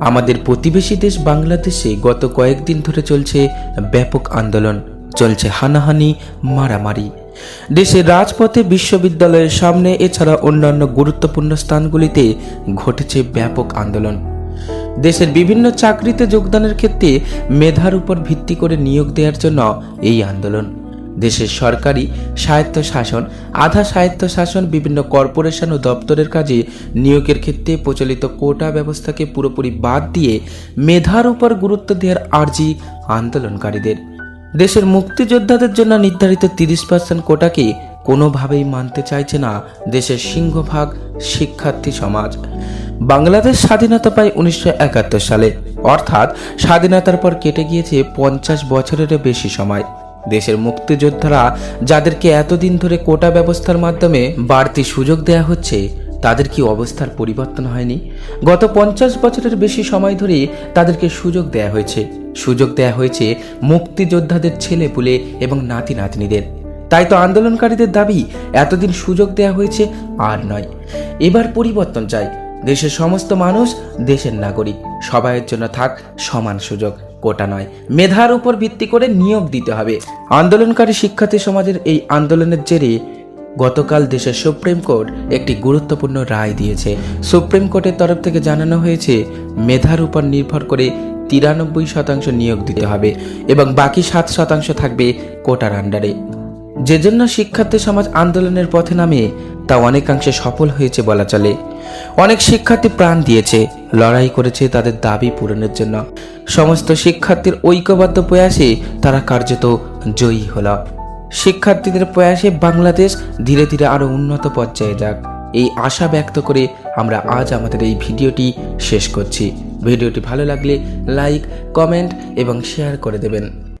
আমাদের প্রতিবেশী দেশ বাংলাদেশে গত কয়েকদিন ধরে চলছে ব্যাপক আন্দোলন, চলছে হানাহানি, মারামারি। দেশের রাজপথে বিশ্ববিদ্যালয়ের সামনে, এছাড়া অন্যান্য গুরুত্বপূর্ণ স্থানগুলিতে ঘটেছে ব্যাপক আন্দোলন। দেশের বিভিন্ন চাকরিতে যোগদানের ক্ষেত্রে মেধার উপর ভিত্তি করে নিয়োগ দেওয়ার জন্য এই আন্দোলন। দেশের সরকারি স্বায়ত্ত শাসন আধা স্বায়ত্ত শাসন বিভিন্ন কর্পোরেশন ও দপ্তরের কাজে নিয়োগের ক্ষেত্রে প্রচলিত কোটা ব্যবস্থাকে পুরোপুরি বাদ দিয়ে মেধার উপর গুরুত্ব দেওয়ার আর্জি আন্দোলনকারীদের। দেশের মুক্তিযোদ্ধাদের জন্য নির্ধারিত তিরিশ পার্সেন্ট কোটাকে কোনোভাবেই মানতে চাইছে না দেশের সিংহভাগ শিক্ষার্থী সমাজ। বাংলাদেশ স্বাধীনতা পায় উনিশশো একাত্তর সালে। অর্থাৎ স্বাধীনতার পর কেটে গিয়েছে পঞ্চাশ বছরেরও বেশি সময়। দেশের মুক্তিযোদ্ধারা যাদেরকে এতদিন ধরে কোটা ব্যবস্থার মাধ্যমে বাড়তি সুযোগ দেয়া হচ্ছে, তাদের কি অবস্থার পরিবর্তন হয়নি? গত পঞ্চাশ বছরের বেশি সময় ধরে তাদেরকে সুযোগ দেয়া হয়েছে। সুযোগ দেয়া হয়েছে মুক্তিযোদ্ধাদের ছেলে পুলে এবং নাতি নাতনিদের। তাই তো আন্দোলনকারীদের দাবি, এতদিন সুযোগ দেয়া হয়েছে আর নয়। এবার পরিবর্তন চাই। দেশের সমস্ত মানুষ দেশের নাগরিক। সবাইয়ের জন্য থাক সমান সুযোগ। কোটা নয়। মেধার উপর ভিত্তি করে নিয়োগ দিতে হবে। আন্দোলনকারী শিক্ষার্থী সমাজের এই আন্দোলনের জেরে গতকাল দেশের সুপ্রিম কোর্ট একটি গুরুত্বপূর্ণ রায় দিয়েছে। সুপ্রিম কোর্টের তরফ থেকে জানানো হয়েছে, মেধার উপর নির্ভর করে তিরানব্বই শতাংশ নিয়োগ দিতে হবে এবং বাকি সাত শতাংশ থাকবে কোটার আন্ডারে। যে জন্য শিক্ষার্থী সমাজ আন্দোলনের পথে নামে তা অনেকাংশে সফল হয়েছে বলা চলে। অনেক শিক্ষার্থী প্রাণ দিয়েছে, লড়াই করেছে তাদের দাবি পূরণের জন্য। সমস্ত শিক্ষার্থীর ঐক্যবদ্ধ প্রয়াসে তারা কার্যত জয়ী হল। শিক্ষার্থীদের প্রয়াসে বাংলাদেশ ধীরে ধীরে আরও উন্নত পর্যায়ে যাক। এই আশা ব্যক্ত করে আমরা আজ আমাদের এই ভিডিওটি শেষ করছি। ভিডিওটি ভালো লাগলে লাইক, কমেন্ট এবং শেয়ার করে দেবেন।